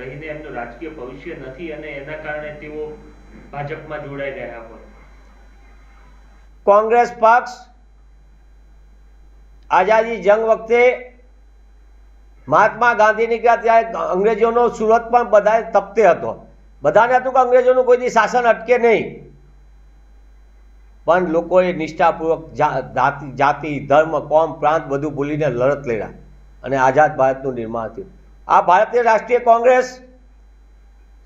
રહીને એમનું રાજકીય ભવિષ્ય નથી અને એના કારણે તેઓ ભાજપમાં જોડાઈ રહ્યા હોય. કોંગ્રેસ પક્ષ આઝાદી જંગ વખતે મહાત્મા ગાંધી નીકળ્યા અંગ્રેજોનો સુરત પણ બધા તપતે હતો. બધાને હતું કે અંગ્રેજોનું કોઈ દી શાસન અટકે નહીં. પણ લોકોએ નિષ્ઠાપૂર્વક જાતિ, ધર્મ, કોમ, પ્રાંત બધું ભૂલીને લડત લડ્યા અને આઝાદ ભારતનું નિર્માણ થયું. આ ભારતીય રાષ્ટ્રીય કોંગ્રેસ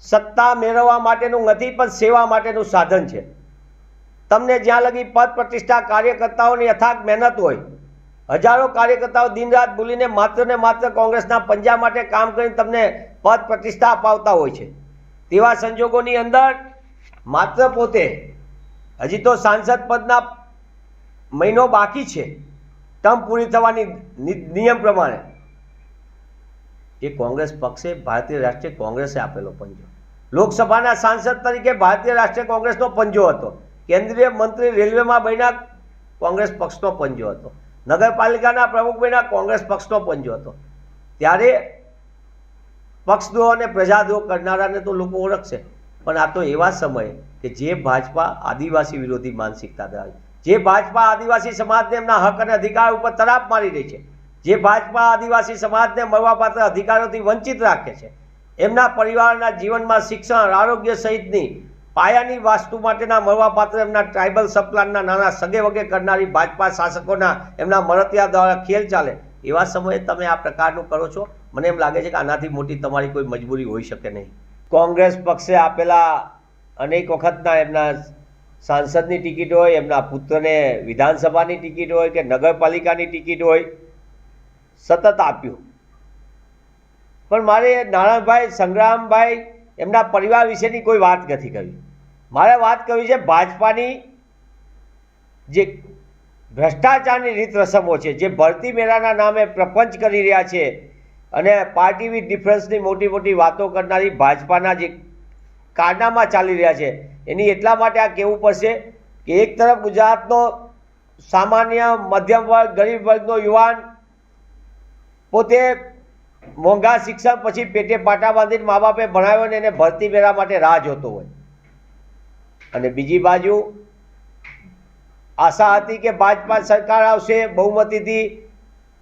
સત્તા મેળવવા માટેનું નથી, પણ સેવા માટેનું સાધન છે. તમને જ્યાં લગી પદ પ્રતિષ્ઠા કાર્યકર્તાઓની અથાગ મહેનત હોય, હજારો કાર્યકર્તાઓ દિન રાત ભૂલીને માત્ર ને માત્ર કોંગ્રેસના પંજા માટે કામ કરીને તમને પદ પ્રતિષ્ઠા અપાવતા હોય છે. તેવા સંજોગોની અંદર માત્ર પોતે હજી તો સાંસદ પદના મહિનો બાકી છે. ટર્મ પૂરી થવાની નિયમ પ્રમાણે. એ કોંગ્રેસ પક્ષે ભારતીય રાષ્ટ્રીય કોંગ્રેસે આપેલો પંજો. લોકસભાના સાંસદ તરીકે ભારતીય રાષ્ટ્રીય કોંગ્રેસનો પંજો હતો. કેન્દ્રીય મંત્રી રેલવેમાં બન્યા કોંગ્રેસ પક્ષનો પંજો હતો. નગરપાલિકાના પ્રમુખ બન્યા કોંગ્રેસ પક્ષનો પંજો હતો. ત્યારે પક્ષદ્રોહ અને પ્રજાદ્રોહ કરનારાને તો લોકો ઓળખશે. પણ આ તો એવા સમયે કે જે ભાજપા આદિવાસી વિરોધી માનસિકતા ધરાવે જે ભાજપા આદિવાસી સમાજને એમના હક અને અધિકાર ઉપર તરાપ મારી રહી છે. જે ભાજપા આદિવાસી સમાજને મળવાપાત્ર અધિકારોથી વંચિત રાખે છે. એમના પરિવારના જીવનમાં શિક્ષણ, આરોગ્ય સહિતની પાયાની વાસ્તુ માટેના મળવાપાત્ર એમના ટ્રાઇબલ સબપ્લાનના નાના સગે વગે કરનારી ભાજપા શાસકોના એમના મળતિયા દ્વારા ખેલ ચાલે. એવા સમયે તમે આ પ્રકારનું કરો છો? મને એમ લાગે છે કે આનાથી મોટી તમારી કોઈ મજબૂરી હોઈ શકે નહીં. કોંગ્રેસ પક્ષે આપેલા અનેક વખતના એમના સાંસદની ટિકિટ હોય, એમના પુત્રને વિધાનસભાની ટિકિટ હોય કે નગરપાલિકાની ટિકિટ હોય સતત આપ્યું. પણ મારે નારાયણભાઈ સંગ્રામભાઈ એમના પરિવાર વિશેની કોઈ વાત નથી કરવી મારે વાત કરવી છે ભાજપાની જે ભ્રષ્ટાચારની રીત રસમો છે, જે ભરતી મેળાના નામે પ્રપંચ કરી રહ્યા છે અને પાર્ટી વિથ ડિફરન્સની મોટી મોટી વાતો કરનારી ભાજપાના જે કારનામા ચાલી રહ્યા છે, એની એટલા માટે આ કહેવું પડશે કે એક તરફ ગુજરાતનો સામાન્ય મધ્યમ વર્ગ, ગરીબ વર્ગનો યુવાન પોતે મોંઘા શિક્ષણ પછી પેટે પાટા બાંધીને મા બાપે ભણાવ્યો ને એને ભરતી મેળા માટે રાહ જોતો હોય. અને બીજી બાજુ આશા હતી કે ભાજપા સરકાર આવશે બહુમતીથી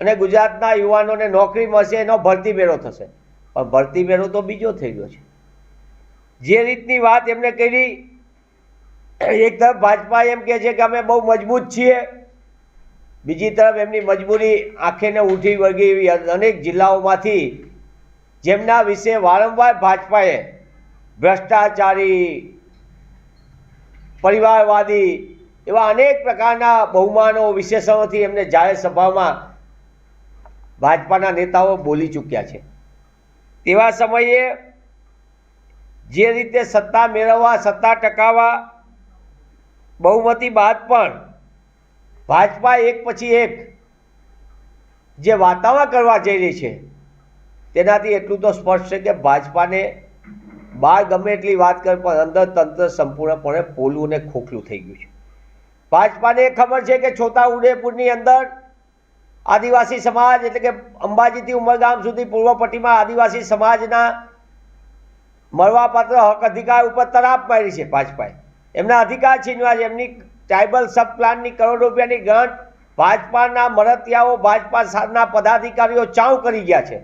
અને ગુજરાતના યુવાનોને નોકરી મળશે, એનો ભરતી મેળો થશે. પણ ભરતી મેળો તો બીજો થઈ ગયો છે. જે રીતની વાત એમને કરી, એક તરફ ભાજપા એમ કહે છે કે અમે બહુ મજબૂત છીએ બીજી તરફ એમની મજબૂરી આંખેને ઉઠી વળગી એવી અનેક જિલ્લાઓમાંથી જેમના વિશે વારંવાર ભાજપાએ ભ્રષ્ટાચારી, પરિવારવાદી એવા અનેક પ્રકારના બહુમાનો વિશેષણોથી એમને જાહેર સભામાં ભાજપાના નેતાઓ બોલી ચૂક્યા છે. તેવા સમયે જે રીતે સત્તા મેળવવા, સત્તા ટકાવવા બહુમતી બાદ પણ ભાજપા એક પછી એક. જે વાતાવરણ કરવા જઈ રહી છે, તેનાથી એટલું તો સ્પષ્ટ છે કે ભાજપાને બહાર ગમે એટલી વાત કરે, પણ અંદર તંત્ર સંપૂર્ણપણે પોલું અને ખોખલું થઈ ગયું છે. ભાજપાને ખબર છે કે છોટા ઉદેપુરની અંદર આદિવાસી સમાજ, એટલે કે અંબાજીથી ઉમરગામ સુધી પૂર્વ પટ્ટીમાં આદિવાસી સમાજના મળવાપાત્ર હક અધિકાર ઉપર તરાપ મારી છે ભાજપાએ. એમના અધિકાર છીનવા છે એમની ટ્રાઇબલ સબ પ્લાનની કરોડ રૂપિયાની ગ્રાન્ટ ભાજપાના મળતિયાઓ ભાજપાના પદાધિકારીઓ ચાઉ કરી ગયા છે.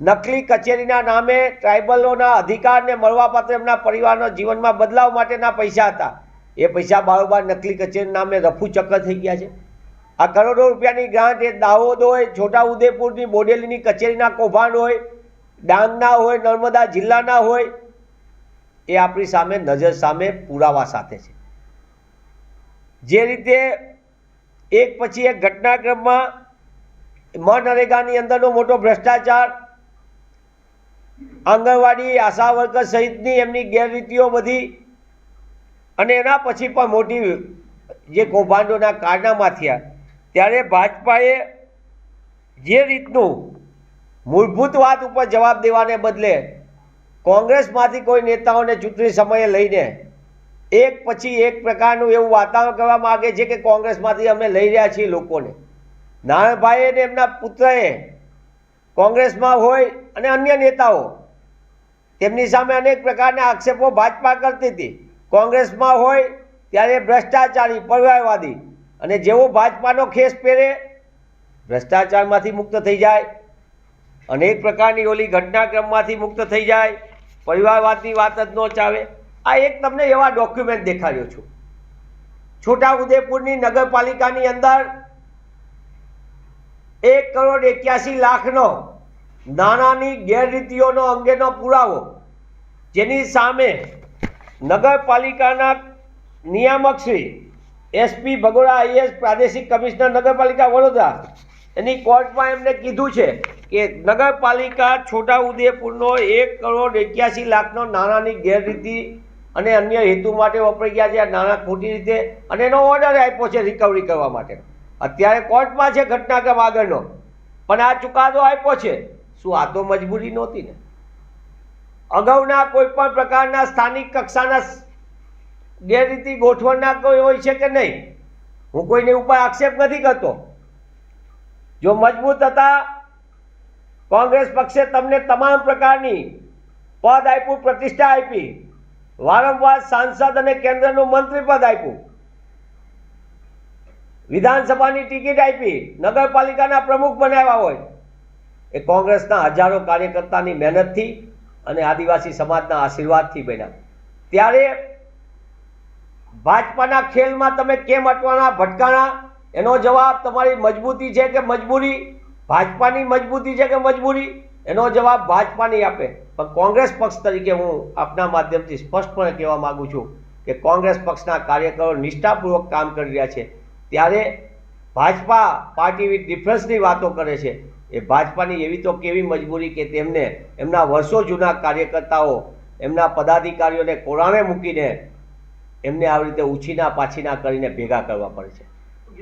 નકલી કચેરીના નામે ટ્રાઇબલોના અધિકારને મળવાપાત્ર એમના પરિવારના જીવનમાં બદલાવ માટેના પૈસા હતા. એ પૈસા બારોબાર નકલી કચેરી નામે રફુ ચક્કર થઈ ગયા છે. આ કરોડો રૂપિયાની ગ્રાન્ટ એ દાહોદ હોય છોટા ઉદેપુરની બોડેલીની કચેરીના કૌભાંડ હોય, ડાંગના હોય, નર્મદા જિલ્લાના હોય, એ આપણી સામે નજર સામે પુરાવા સાથે છે. જે રીતે એક પછી એક ઘટનાક્રમમાં મનરેગાની અંદરનો મોટો ભ્રષ્ટાચાર, આંગણવાડી, આશા વર્કર સહિતની એમની ગેરરીતિઓ બધી અને એના પછી પણ મોટી જે કૌભાંડોના કારનામા થયા. ત્યારે ભાજપાએ જે રીતનું મૂળભૂત વાત ઉપર જવાબ દેવાને બદલે કોંગ્રેસમાંથી કોઈ નેતાઓને ચૂંટણી સમયે લઈને એક પછી એક પ્રકારનું એવું વાતાવરણ કરવા માગે છે કે કોંગ્રેસમાંથી અમે લઈ રહ્યા છીએ લોકોને. નારાયણભાઈ અને એમના પુત્રએ કોંગ્રેસમાં હોય અને અન્ય નેતાઓ, તેમની સામે અનેક પ્રકારના આક્ષેપો ભાજપા કરતી હતી. કોંગ્રેસમાં હોય ત્યારે ભ્રષ્ટાચારી પરિવારવાદી અને જેવો ભાજપાનો ખેસ પહેરે ભ્રષ્ટાચારમાંથી મુક્ત થઈ જાય, અનેક પ્રકારની ઓલી ઘટનાક્રમમાંથી મુક્ત થઈ જાય પરિવારવાદની વાત જ ન ચાલે. આ એક તમને એવા ડોક્યુમેન્ટ દેખાડ્યો છું. છોટા ઉદેપુરની નગરપાલિકાની અંદર એક કરોડ એક્યાસી લાખનો નાણાંની ગેરરીતિઓનો અંગેનો પુરાવો, જેની સામે નગરપાલિકાના નિયામક Shri S P Bhagora I S પ્રાદેશિક કમિશનર નગરપાલિકા વડોદરા, એની કોર્ટમાં એમને કીધું છે કે નગરપાલિકા છોટા ઉદેપુરનો એક કરોડ એક્યાસી લાખનો નાણાંની ગેરરીતિ અને અન્ય હેતુ માટે વપરાઈ ગયા છે આ નાણાં ખોટી રીતે, અને એનો ઓર્ડર આપ્યો છે રિકવરી કરવા માટે. અત્યારે કોર્ટમાં છે ઘટનાક્રમ આગળનો. પણ આ ચુકાદો આપ્યો છે. શું આ તો મજબૂરી નહોતી ને? અગાઉના કોઈ પણ પ્રકારના સ્થાનિક કક્ષાના ગેરરીતિ ગોઠવણના કોઈ હોય છે કે નહીં? હું કોઈને ઉપર આક્ષેપ નથી કરતો. જો મજબૂત હતા, કોંગ્રેસ પક્ષે તમને તમામ પ્રકારની પદ આપ્યું, પ્રતિષ્ઠા આપી વારંવાર સાંસદ અને કેન્દ્રનું મંત્રી પદ આપ્યું. વિધાનસભાની ટિકિટ આપી નગરપાલિકાના પ્રમુખ બનાવ્યા હોય. એ કોંગ્રેસના હજારો કાર્યકર્તાની મહેનતથી અને આદિવાસી સમાજના આશીર્વાદથી બન્યા. ત્યારે ભાજપાના ખેલમાં તમે કેમ અટવાના ભટકાણા? એનો જવાબ તમારી મજબૂતી છે કે મજબૂરી? ભાજપાની મજબૂતી છે કે મજબૂરી? એનો જવાબ ભાજપાની આપે. પણ કોંગ્રેસ પક્ષ તરીકે હું આપના માધ્યમથી સ્પષ્ટપણે કહેવા માગું છું કે કોંગ્રેસ પક્ષના કાર્યકરો નિષ્ઠાપૂર્વક કામ કરી રહ્યા છે. ત્યારે ભાજપા પાર્ટી વિથ ડિફરન્સની વાતો કરે છે. એ ભાજપાની એવી તો કેવી મજબૂરી કે તેમને એમના વર્ષો જૂના કાર્યકર્તાઓ, એમના પદાધિકારીઓને કોરાણે મૂકીને એમને આવી રીતે ઉછીના પાછીના કરીને ભેગા કરવા પડે છે.